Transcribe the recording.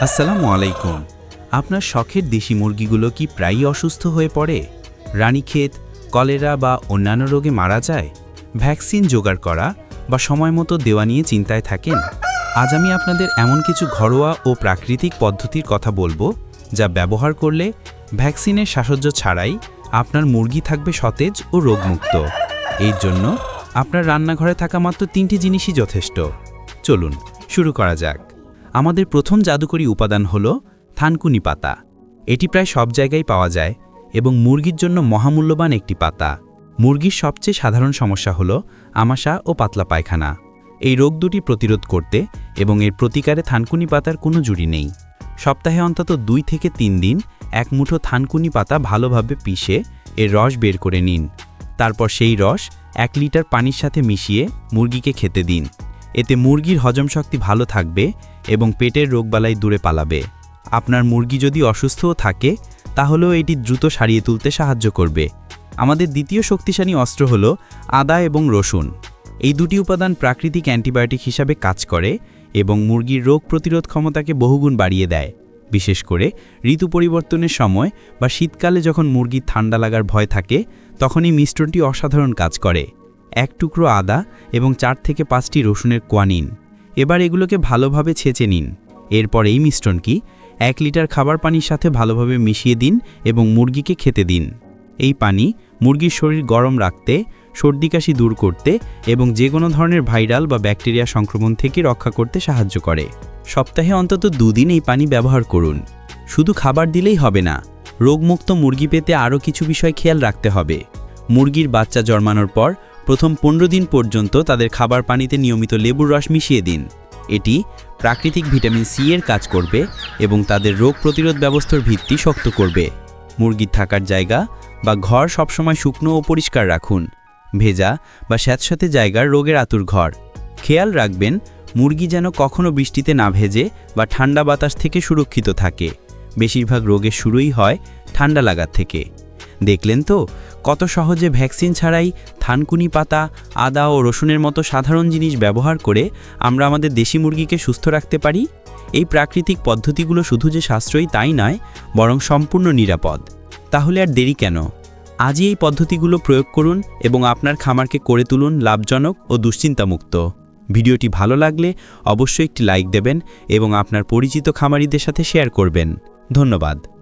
আসসালামু আলাইকুম। আপনার শখের দেশি মুরগিগুলো কি প্রায়ই অসুস্থ হয়ে পড়ে? রানীক্ষেত, কলেরা বা অন্যান্য রোগে মারা যায়? ভ্যাকসিন জোগাড় করা বা সময় মতো দেওয়া নিয়ে চিন্তায় থাকেন? আজ আমি আপনাদের এমন কিছু ঘরোয়া ও প্রাকৃতিক পদ্ধতির কথা বলব, যা ব্যবহার করলে ভ্যাকসিনের সাহায্য ছাড়াই আপনার মুরগি থাকবে সতেজ ও রোগমুক্ত। এর জন্য আপনার রান্নাঘরে থাকা মাত্র তিনটি জিনিসই যথেষ্ট। চলুন, শুরু করা যাক। আমাদের প্রথম জাদুকরী উপাদান হল থানকুনি পাতা। এটি প্রায় সব জায়গায় পাওয়া যায় এবং মুরগির জন্য মহামূল্যবান একটি পাতা। মুরগির সবচেয়ে সাধারণ সমস্যা হল আমাশা ও পাতলা পায়খানা। এই রোগ দুটি প্রতিরোধ করতে এবং এর প্রতিকারে থানকুনি পাতার কোনো জুড়ি নেই। সপ্তাহে অন্তত দুই থেকে তিন দিন এক মুঠো থানকুনি পাতা ভালোভাবে পিষে এর রস বের করে নিন। তারপর সেই রস এক লিটার পানির সাথে মিশিয়ে মুরগিকে খেতে দিন। এতে মুরগির হজম শক্তি ভালো থাকবে এবং পেটের রোগবালাই দূরে পালাবে। আপনার মুরগি যদি অসুস্থও থাকে, তাহলেও এটি দ্রুত সারিয়ে তুলতে সাহায্য করবে। আমাদের দ্বিতীয় শক্তিশালী অস্ত্র হল আদা এবং রসুন। এই দুটি উপাদান প্রাকৃতিক অ্যান্টিবায়োটিক হিসাবে কাজ করে এবং মুরগির রোগ প্রতিরোধ ক্ষমতাকে বহুগুণ বাড়িয়ে দেয়। বিশেষ করে ঋতু পরিবর্তনের সময় বা শীতকালে যখন মুরগির ঠান্ডা লাগার ভয় থাকে তখন এই মিশ্রণটি অসাধারণ কাজ করে। এক টুকরো আদা এবং চার থেকে পাঁচটি রসুনের কোয়া নিন এবার এগুলোকে ভালোভাবে ছেঁচে নিন। এরপর এই মিশ্রণটি এক লিটার খাবার পানির সাথে ভালোভাবে মিশিয়ে দিন এবং মুরগিকে খেতে দিন। এই পানি মুরগির শরীর গরম রাখতে, সর্দি কাশি দূর করতে এবং যে কোনো ধরনের ভাইরাল বা ব্যাকটেরিয়া সংক্রমণ থেকে রক্ষা করতে সাহায্য করে। সপ্তাহে অন্তত দুদিন এই পানি ব্যবহার করুন। শুধু খাবার দিলেই হবে না, রোগমুক্ত মুরগি পেতে আরও কিছু বিষয় খেয়াল রাখতে হবে। মুরগির বাচ্চা জন্মানোর পর প্রথম পনেরো দিন পর্যন্ত তাদের খাবার পানিতে নিয়মিত লেবুর রস মিশিয়ে দিন। এটি প্রাকৃতিক ভিটামিন সি এর কাজ করবে এবং তাদের রোগ প্রতিরোধ ব্যবস্থার ভিত্তি শক্ত করবে। মুরগির থাকার জায়গা বা ঘর সবসময় শুকনো ও পরিষ্কার রাখুন। ভেজা বা স্যাঁতস্যাঁতে জায়গার রোগের আতুর ঘর। খেয়াল রাখবেন, মুরগি যেন কখনো বৃষ্টিতে না ভেজে বা ঠান্ডা বাতাস থেকে সুরক্ষিত থাকে। বেশিরভাগ রোগের শুরুই হয় ঠান্ডা লাগার থেকে। দেখলেন তো? কত সহজে ভ্যাকসিন ছাড়াই থানকুনি পাতা, আদা ও রসুনের মতো সাধারণ জিনিস ব্যবহার করে আমরা আমাদের দেশি মুরগিকে সুস্থ রাখতে পারি? এই প্রাকৃতিক পদ্ধতিগুলো শুধু যে সাশ্রয়ী তাই নয়, বরং সম্পূর্ণ নিরাপদ। তাহলে আর দেরি কেন? আজই এই পদ্ধতিগুলো প্রয়োগ করুন এবং আপনার খামারকে করে তুলুন লাভজনক ও দুশ্চিন্তামুক্ত। ভিডিওটি ভালো লাগলে অবশ্যই একটি লাইক দেবেন এবং আপনার পরিচিত খামারিদের সাথে শেয়ার করবেন। ধন্যবাদ।